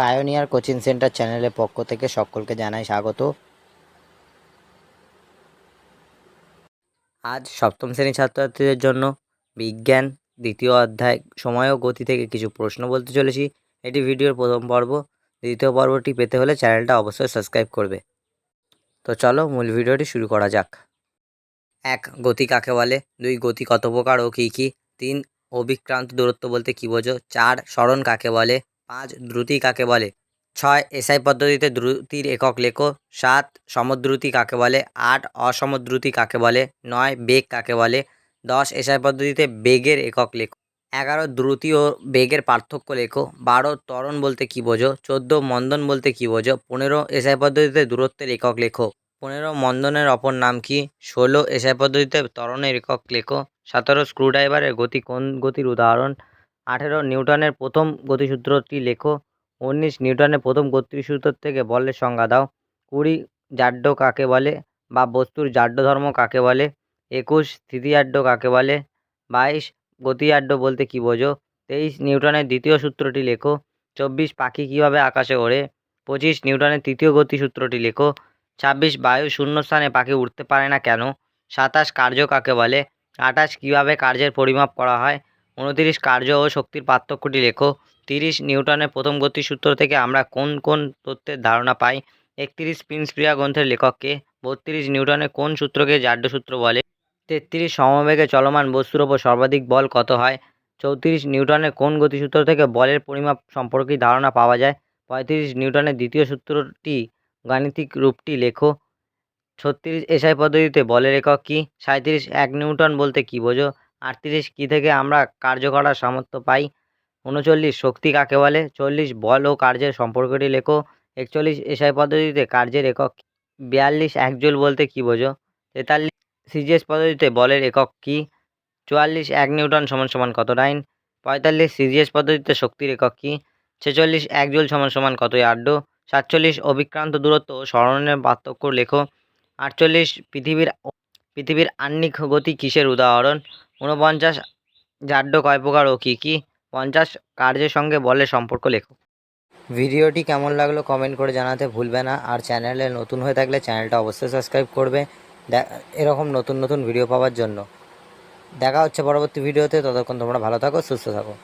Pioneer coaching centre চ্যানেলের পক্ষ থেকে সকলকে জানাই স্বাগত। আজ সপ্তম শ্রেণির ছাত্রছাত্রীদের জন্য বিজ্ঞান, দ্বিতীয় অধ্যায়, সময় ও গতি থেকে কিছু প্রশ্ন বলতে চলেছি। এটি ভিডিওর প্রথম পর্ব। দ্বিতীয় পর্বটি পেতে হলে চ্যানেলটা অবশ্যই সাবস্ক্রাইব করবে। তো চলো মূল ভিডিওটি শুরু করা যাক। এক, গতি কাকে বলে? দুই, গতি কত প্রকার ও কী কী? তিন, অবিক্রান্ত দূরত্ব বলতে কী বোঝো? চার, স্মরণ কাকে বলে? পাঁচ দ্রুতি কাকে বলে? ছয় এসআই পদ্ধতিতে দ্রুতির একক লেখো। সাত সমদ্রুতি কাকে বলে? আট অসমদ্রুতি কাকে বলে? নয় বেগ কাকে বলে? দশ এসআই পদ্ধতিতে বেগের একক লেখো। এগারো দ্রুতি ও বেগের পার্থক্য লেখো। বারো ত্বরণ বলতে কী বোঝো? চোদ্দ মন্দন বলতে কী বোঝো? পনেরো এসআই পদ্ধতিতে দূরত্বের একক লেখো। পনেরো মন্দনের অপর নাম কি? ষোলো এসআই পদ্ধতিতে ত্বরণের একক লেখো। সতেরো স্ক্রুড্রাইভারের গতি কোন গতির উদাহরণ? আঠেরো নিউটনের প্রথম গতিসূত্রটি লেখো। উনিশ নিউটনের প্রথম গতিসূত্র থেকে বলের সংজ্ঞা দাও। কুড়ি জাড্য কাকে বলে বা বস্তুর জাড্য ধর্ম কাকে বলে? একুশ স্থিতিজাড্য কাকে বলে? বাইশ গতিজাড্য বলতে কী বোঝো? তেইশ নিউটনের দ্বিতীয় সূত্রটি লেখো। চব্বিশ পাখি কীভাবে আকাশে ওড়ে? পঁচিশ নিউটনের তৃতীয় গতিসূত্রটি লেখো। ছাব্বিশ বায়ু শূন্যস্থানে পাখি উঠতে পারে না কেন? সাতাশ কার্য কাকে বলে? আঠাশ কীভাবে কার্যের পরিমাপ করা হয়? উনতিরিশ কার্য ও শক্তির পার্থক্যটি লেখো। তিরিশ নিউটনের প্রথম গতিসূত্র থেকে আমরা কোন কোন তথ্যের ধারণা পাই? একত্রিশ প্রিন্সপ্রিয়া গ্রন্থের লেখককে বত্রিশ নিউটনের কোন সূত্রকে জাড্য সূত্র বলে? তেত্রিশ সমবেগে চলমান বস্তুর ওপর সর্বাধিক বল কত হয়? চৌত্রিশ নিউটনের কোন গতিসূত্র থেকে বলের পরিমাপ সম্পর্কে ধারণা পাওয়া যায়? পঁয়ত্রিশ নিউটনের দ্বিতীয় সূত্রটি গাণিতিক রূপটি লেখো। ছত্রিশ এসআই পদ্ধতিতে বলের একক কী? সাঁইত্রিশ এক নিউটন বলতে কী বোঝো? আটত্রিশ কী থেকে আমরা কার্য করার সামর্থ্য পাই? উনচল্লিশ শক্তি কাকে বলে? চল্লিশ বল ও কার্যের সম্পর্কটি লেখো। একচল্লিশ এসআই পদ্ধতিতে কার্যের একক বিয়াল্লিশ এক জুল বলতে কী বোঝো? তেতাল্লিশ সিজিএস পদ্ধতিতে বলের একক কী? চুয়াল্লিশ এক নিউটন সমান সমান কত ডাইন পঁয়তাল্লিশ সিজিএস পদ্ধতিতে শক্তির একক কী? ছেচল্লিশ এক জুল সমান সমান কত আড্ড সাতচল্লিশ অবিক্রান্ত দূরত্ব স্মরণের পার্থক্য লেখো। আটচল্লিশ পৃথিবীর পৃথিবীর আহ্নিক গতি কিসের উদাহরণ? ঊনপঞ্চাশ জাড্য কয় প্রকার ও কী কী? পঞ্চাশ কার্যের সঙ্গে বলে সম্পর্ক লেখো। ভিডিওটি কেমন লাগল কমেন্ট করে জানাতে ভুলবে না। আর চ্যানেলে নতুন হয়ে থাকলে চ্যানেলটা অবশ্যই সাবস্ক্রাইব করবে। এরকম নতুন নতুন ভিডিও পাওয়ার জন্য। দেখা হচ্ছে পরবর্তী ভিডিওতে। ততক্ষণ তোমরা ভালো থাকো, সুস্থ থাকো।